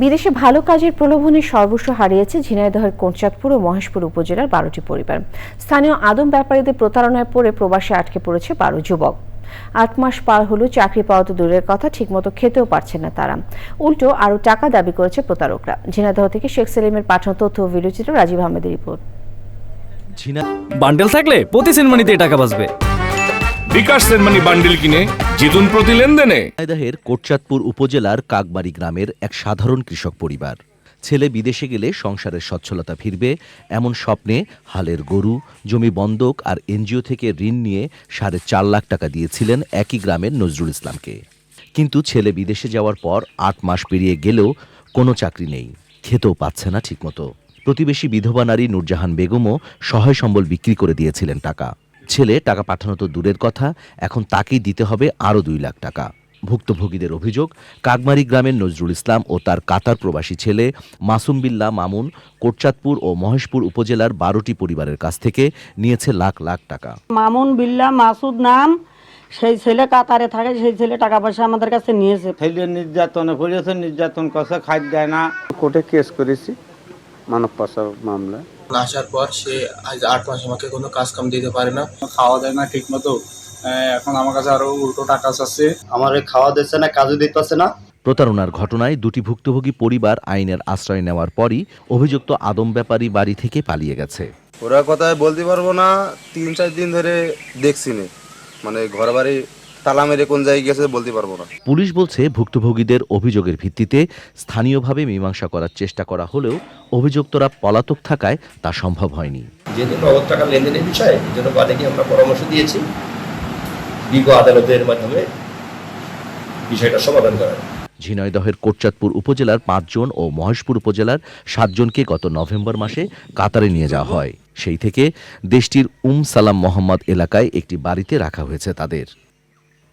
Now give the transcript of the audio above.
বিদেশে ভালো কাজের প্রলোভনে সর্বস্ব হারিয়েছে ঝিনাইদহের কোটচাঁদপুর ও মহেশপুর উপজেলার বারোটি পরিবার। স্থানীয় আদম ব্যাপারীদের প্রতারণায় পড়ে প্রবাসে আটকে পড়েছে বারো যুবক। আট মাস পার হলেও চাকরি পাওয়া তো দূরের কথা, ঠিকমতো খেতেও পারছে না তারা। উল্টো আরও টাকা দাবি করেছে প্রতারকরা। ঝিনাইদহ থেকে শেখ সেলিমের পাঠানো তথ্য ও ভিডিও চিত্র রাজীব আহমেদের রিপোর্ট। বান্ডেল থাকলে প্রতি সেনমানিতে টাকা বাঁচবে। বিকাশ সেনমানি বান্ডিল কিনে জিতুন প্রতি লেনদেনে। ঝিনাইদহের কোটচাঁদপুর উপজেলার কাকবাড়ি গ্রামের এক সাধারণ কৃষক পরিবার। ছেলে বিদেশে গেলে সংসারের সচ্ছলতা ফিরবে, এমন স্বপ্নে হালের গরু, জমি বন্ধক আর এনজিও থেকে ঋণ নিয়ে সাড়ে চার লাখ টাকা দিয়েছিলেন একই গ্রামের নজরুল ইসলামকে। কিন্তু ছেলে বিদেশে যাওয়ার পর আট মাস পেরিয়ে গেলেও কোনো চাকরি নেই, খেতেও পাচ্ছে না ঠিকমতো। প্রতিবেশী বিধবা নারী নূরজাহান বেগমও সহায় সম্বল বিক্রি করে দিয়েছিলেন টাকা। ছেলে টাকা পাঠানো তো দূরের কথা এখন তাকেই দিতে হবে আরও দুই লাখ টাকা। ভুক্তভোগীদের অভিযোগ কাকমারি গ্রামের নজরুল ইসলাম ও তার কাতার প্রবাসী ছেলে মাসুম বিল্লা মামুন কোটচাঁদপুর ও মহেশপুর উপজেলার বারোটি পরিবারের কাছ থেকে নিয়েছে লাখ লাখ টাকা। মামুন বিল্লা মাসুদ নাম সেই ছেলে কাতারে থাকে সেই ছেলে টাকা পয়সা আমাদের কাছে নিয়েছে। ছেলে নির্যাতনে পড়েছে নির্যাতন করছে খাদ্য দেয় না। কোর্টে কেস করেছি। মানব পাচার মামলা। আসার পর সে আজ আট মাস আমাকে কোনো কাজ কাম দিতে পারে না। খাওয়া দেয় না ঠিক মতো এখন আমার কাছে আরও উল্টো টাকা চাচ্ছে আমার খাওয়া দিচ্ছে না কাজও দিতেছে না। প্রতারণার ঘটনায় দুটি ভুক্তভোগী পরিবার আইনের আশ্রয় নেওয়ার পরই অভিযুক্ত আদম ব্যাপারী বাড়ি থেকে পালিয়ে গেছে। ওরা কথায় বলতে পারব না তিন চার দিন ধরে দেখছি মানে ঘর বাড়ি তালা মেরে কোন জায়গায় গেছে বলতে পারব না। পুলিশ বলছে ভুক্তভোগীদের অভিযোগের ভিত্তিতে স্থানীয়ভাবে মীমাংসা করার চেষ্টা করা হলেও অভিযুক্তরা পলাতক থাকায় তা সম্ভব হয়নি। যেহেতু নগদ টাকা লেনদেনের বিষয়ে এই জন্য বাদীকে আমরা পরামর্শ দিয়েছি বিজ্ঞ আদালতের মাধ্যমে বিষয়টা সমাধান করার ঝিনাইদহের কোটচাঁদপুর উপজেলার পাঁচজন ও মহেশপুর উপজেলার সাতজনকে গত নভেম্বর মাসে কাতারে নিয়ে যাওয়া হয়। সেই থেকে দেশটির উম সালাম মোহাম্মদ এলাকায় একটি বাড়িতে রাখা হয়েছে তাদের।